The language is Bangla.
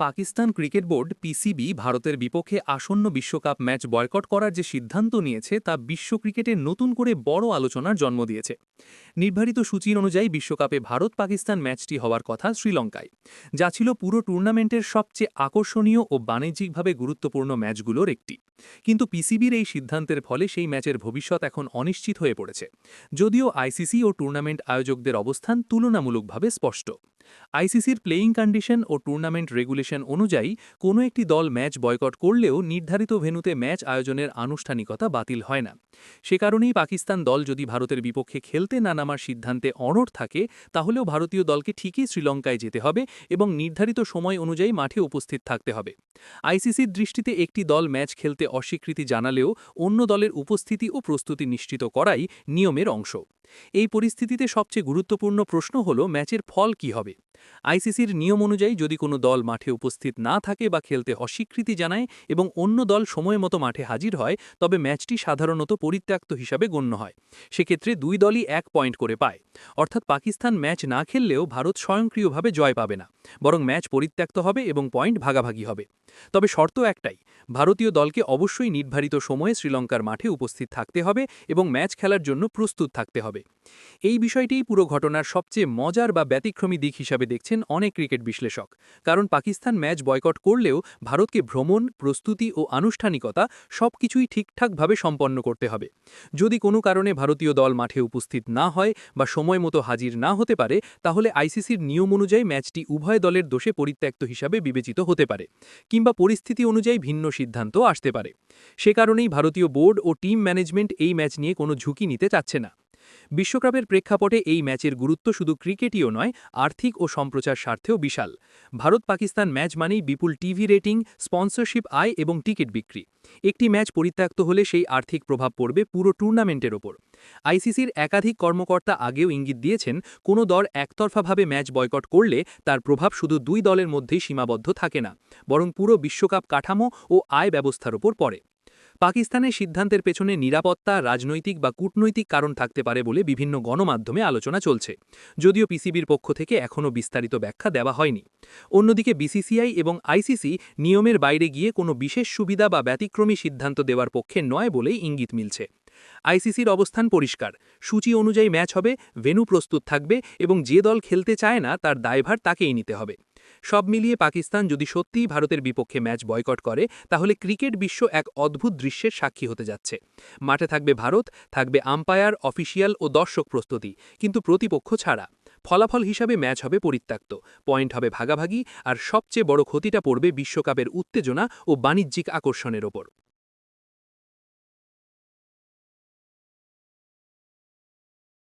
পাকিস্তান ক্রিকেট বোর্ড পিসিবি ভারতের বিপক্ষে আসন্ন বিশ্বকাপ ম্যাচ বয়কট করার যে সিদ্ধান্ত নিয়েছে তা বিশ্ব ক্রিকেটে নতুন করে বড় আলোচনার জন্ম দিয়েছে। নির্ধারিত সূচির অনুযায়ী বিশ্বকাপে ভারত পাকিস্তান ম্যাচটি হওয়ার কথা শ্রীলঙ্কায়, যা ছিল পুরো টুর্নামেন্টের সবচেয়ে আকর্ষণীয় ও বাণিজ্যিকভাবে গুরুত্বপূর্ণ ম্যাচগুলোর একটি। কিন্তু পিসিবির এই সিদ্ধান্তের ফলে সেই ম্যাচের ভবিষ্যৎ এখন অনিশ্চিত হয়ে পড়েছে, যদিও আইসিসি ও টুর্নামেন্ট আয়োজকদের অবস্থান তুলনামূলকভাবে স্পষ্ট। আইসিসির প্লেয়িং কন্ডিশন ও টুর্নামেন্ট রেগুলেশন অনুযায়ী কোনো একটি দল ম্যাচ বয়কট করলেও নির্ধারিত ভেন্যুতে ম্যাচ আয়োজনের আনুষ্ঠানিকতা বাতিল হয় না। সে কারণেই পাকিস্তান দল যদি ভারতের বিপক্ষে খেলতে না নামার সিদ্ধান্তে অনড় থাকে, তাহলেও ভারতীয় দলকে ঠিকই শ্রীলঙ্কায় যেতে হবে এবং নির্ধারিত সময় অনুযায়ী মাঠে উপস্থিত থাকতে হবে। আইসিসির দৃষ্টিতে একটি দল ম্যাচ খেলতে অস্বীকৃতি জানালেও অন্য দলের উপস্থিতি ও প্রস্তুতি নিশ্চিত করাই নিয়মের অংশ। এই পরিস্থিতিতে সবচেয়ে গুরুত্বপূর্ণ প্রশ্ন হল, ম্যাচের ফল কি হবে? আইসিসির নিয়ম অনুযায়ী যদি কোনো দল মাঠে উপস্থিত না থাকে বা খেলতে অস্বীকৃতি জানায় এবং অন্য দল সময় মতো মাঠে হাজির হয়, তবে ম্যাচটি সাধারণত পরিত্যক্ত হিসাবে গণ্য হয়। সেক্ষেত্রে দুই দলই এক পয়েন্ট করে পায়। অর্থাৎ পাকিস্তান ম্যাচ না খেললেও ভারত স্বয়ংক্রিয়ভাবে জয় পাবে না। বরং ম্যাচ পরিত্যক্ত হবে এবং পয়েন্ট ভাগাভাগি হবে। তবে শর্ত একটাই, ভারতীয় দলকে অবশ্যই নির্ধারিত সময়ে শ্রীলঙ্কার মাঠে উপস্থিত থাকতে হবে এবং ম্যাচ খেলার জন্য প্রস্তুত থাকতে হবে। এই বিষয়টিই পুরো ঘটনার সবচেয়ে মজার বা ব্যতিক্রমী দিক হিসাবে দেখছেন অনেক ক্রিকেট বিশ্লেষক। কারণ পাকিস্তান ম্যাচ বয়কট করলেও ভারতকে ভ্রমণ, প্রস্তুতি ও আনুষ্ঠানিকতা সবকিছুই ঠিকঠাকভাবে সম্পন্ন করতে হবে। যদি কোনো কারণে ভারতীয় দল মাঠে উপস্থিত না হয় বা সময় মতো হাজির না হতে পারে, তাহলে আইসিসির নিয়ম অনুযায়ী ম্যাচটি উভয় দলের দোষে পরিত্যক্ত হিসাবে বিবেচিত হতে পারে কিংবা পরিস্থিতি অনুযায়ী ভিন্ন সিদ্ধান্ত আসতে পারে। সে কারণেই ভারতীয় বোর্ড ও টিম ম্যানেজমেন্ট এই ম্যাচ নিয়ে কোনো ঝুঁকি নিতে চাচ্ছে না। বিশ্বকাপের প্রেক্ষাপটে এই ম্যাচের গুরুত্ব শুধু ক্রিকেটীয় নয়, আর্থিক ও সম্প্রচার স্বার্থেও বিশাল। ভারত পাকিস্তান ম্যাচ মানেই বিপুল টিভি রেটিং, স্পন্সরশিপ আয় এবং টিকিট বিক্রি। একটি ম্যাচ পরিত্যক্ত হলে সেই আর্থিক প্রভাব পড়বে পুরো টুর্নামেন্টের ওপর। আইসিসির একাধিক কর্মকর্তা আগেও ইঙ্গিত দিয়েছেন, কোনো দল একতরফাভাবে ম্যাচ বয়কট করলে তার প্রভাব শুধু দুই দলের মধ্যেই সীমাবদ্ধ থাকে না, বরং পুরো বিশ্বকাপ কাঠামো ও আয় ব্যবস্থার ওপর পড়ে। পাকিস্তানের সিদ্ধান্তের পেছনে নিরাপত্তা, রাজনৈতিক বা কূটনৈতিক কারণ থাকতে পারে বলে বিভিন্ন গণমাধ্যমে আলোচনা চলছে। যদিও পিসিবির পক্ষ থেকে এখনও বিস্তারিত ব্যাখ্যা দেওয়া হয়নি। অন্যদিকে বিসিসিআই এবং আইসিসি নিয়মের বাইরে গিয়ে কোনো বিশেষ সুবিধা বা ব্যতিক্রমী সিদ্ধান্ত দেওয়ার পক্ষে নয় বলেই ইঙ্গিত মিলছে। আইসিসির অবস্থান পরিষ্কার। সূচি অনুযায়ী ম্যাচ হবে ভেনু প্রস্তুত থাকবে এবং যে দল খেলতে চায় না তার দায়ভার তাকেই নিতে হবে। সব মিলিয়ে পাকিস্তান যদি সত্যিই ভারতের বিপক্ষে ম্যাচ বয়কট করে, তাহলে ক্রিকেট বিশ্ব এক অদ্ভুত দৃশ্যের সাক্ষী হতে যাচ্ছে। মাঠে থাকবে ভারত, থাকবে আম্পায়ার, অফিসিয়াল ও দর্শক প্রস্তুতি। কিন্তু প্রতিপক্ষ ছাড়া। ফলাফল হিসাবে ম্যাচ হবে পরিত্যক্ত। পয়েন্ট হবে ভাগাভাগি, আর সবচেয়ে বড় ক্ষতিটা পড়বে বিশ্বকাপের উত্তেজনা ও বাণিজ্যিক আকর্ষণের ওপর।